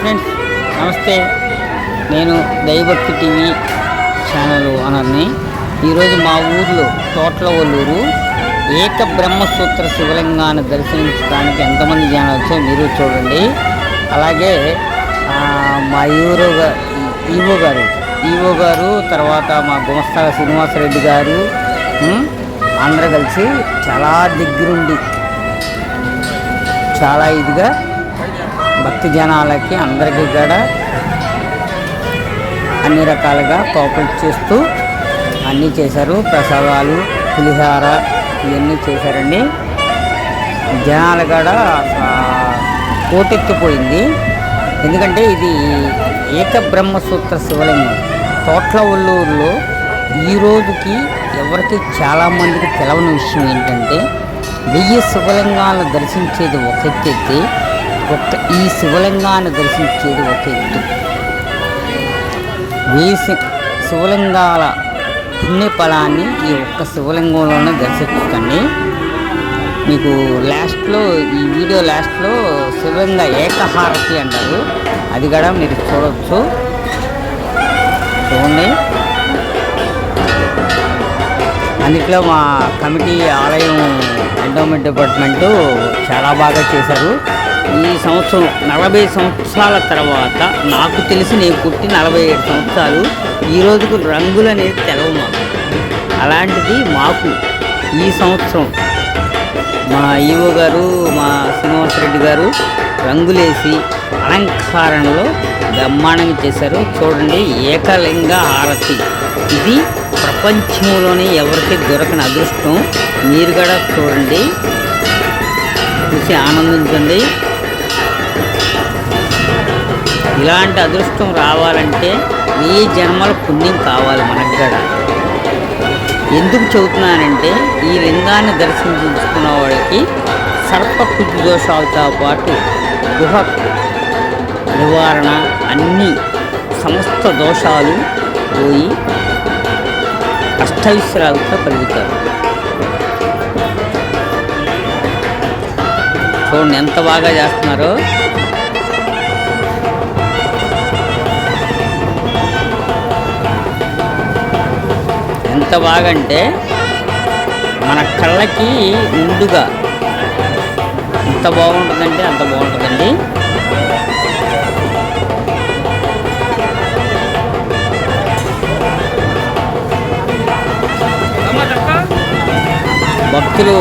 Friends నమస్తే. నేను దైవభక్తి టీవీ ఛానల్ ఓనర్ని. ఈరోజు మా ఊర్లో తోటల ఒల్లూరు ఏక బ్రహ్మసూత్ర శివలింగాన్ని దర్శించడానికి ఎంతమంది జనాలు వచ్చారో మీరు చూడండి. అలాగే మా ఈవో ఈవో గారు ఈవో గారు తర్వాత మా గుమస్తాల శ్రీనివాసరెడ్డి గారు అందరూ కలిసి చాలా దగ్గరుండి చాలా ఇదిగా భక్తి జనాలకి అందరికీ కూడా అన్ని రకాలుగా కోఆపరేట్ చేస్తూ అన్నీ చేశారు. ప్రసాదాలు పులిహార ఇవన్నీ చేశారండి. జనాలు కూడా కోటెత్తిపోయింది పోటెత్తిపోయింది ఎందుకంటే ఇది ఏక బ్రహ్మసూత్ర శివలింగం. తోట్ల ఒల్లూరులో ఈ రోజుకి ఎవరికి చాలామందికి తెలవని విషయం ఏంటంటే వెయ్యి శివలింగాలను దర్శించేది ఒక ఎత్తు అయితే ఈ శివలింగాన్ని దర్శించేది ఒక ఎత్తు. వేసి శి- శివలింగాల పుణ్యఫలాన్ని ఈ ఒక్క శివలింగంలోనే దర్శించండి మీకు లాస్ట్లో ఈ వీడియో లాస్ట్లో శివలింగ ఏకహారతి అంటారు. అది కూడా మీరు చూడవచ్చు చూడండి. అందుట్లో మా కమిటీ ఆలయం ఎండోమెంట్ డిపార్ట్మెంటు చాలా బాగా చేశారు. ఈ సంవత్సరం నలభై సంవత్సరాల తర్వాత నాకు తెలిసి నేను పుట్టి నలభై ఏడు సంవత్సరాలు ఈ రోజుకు రంగులు అనేది తెలవు మాకు. అలాంటిది మాకు ఈ సంవత్సరం. మా ఈవో గారు మా శ్రీనివాసరెడ్డి గారు రంగులేసి అలంకరణలో బ్రహ్మాండంగా చేశారు. చూడండి ఏకలింగ హారతి. ఇది ప్రపంచంలోనే ఎవరికి దొరకని అదృష్టం. మీరు కూడా చూడండి. చూసి ఆనందించండి. ఇలాంటి అదృష్టం రావాలంటే ఈ జన్మల పుణ్యం కావాలి మనకు కూడా. ఎందుకు చెబుతున్నానంటే ఈ లింగాన్ని దర్శించుకున్న వాళ్ళకి సర్పకుటి దోషాలతో పాటు గుహ నివారణ అన్ని సమస్త దోషాలు పోయి అష్టవిశ్రాలతో కలుగుతారు చూడండి ఎంత బాగా చేస్తున్నారో. ఎంత బాగా అంటే మన కళ్ళకి ముందుగా ఎంత బాగుంటుందంటే అంత బాగుంటుందండి. భక్తులు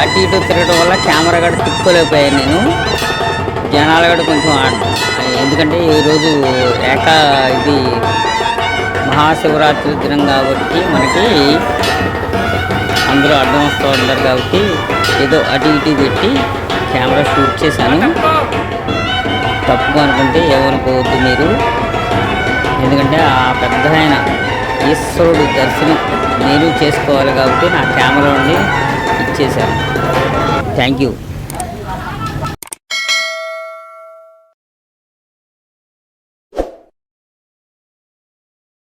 అటు ఇటు తిరగడం వల్ల కెమెరా కూడా తిప్పుకోలేకపోయాను నేను. జనాలు కూడా కొంచెం ఆ- ఎందుకంటే ఈరోజు ఏక ఇది మహాశివరాత్రి దినం కాబట్టి మనకి అందరూ అడ్డం వస్తూ ఉంటారు కాబట్టి ఏదో అటు ఇటు పెట్టి కెమెరా షూట్ చేశాను. తప్పుగా అనుకుంటే ఏమనుకోవద్దు మీరు. ఎందుకంటే ఆ పెద్ద ఆయన ఈశ్వరుడు దర్శనం నేను చేసుకోవాలి కాబట్టి నా కెమెరా నుండి ఇచ్చేశాను. Thank you.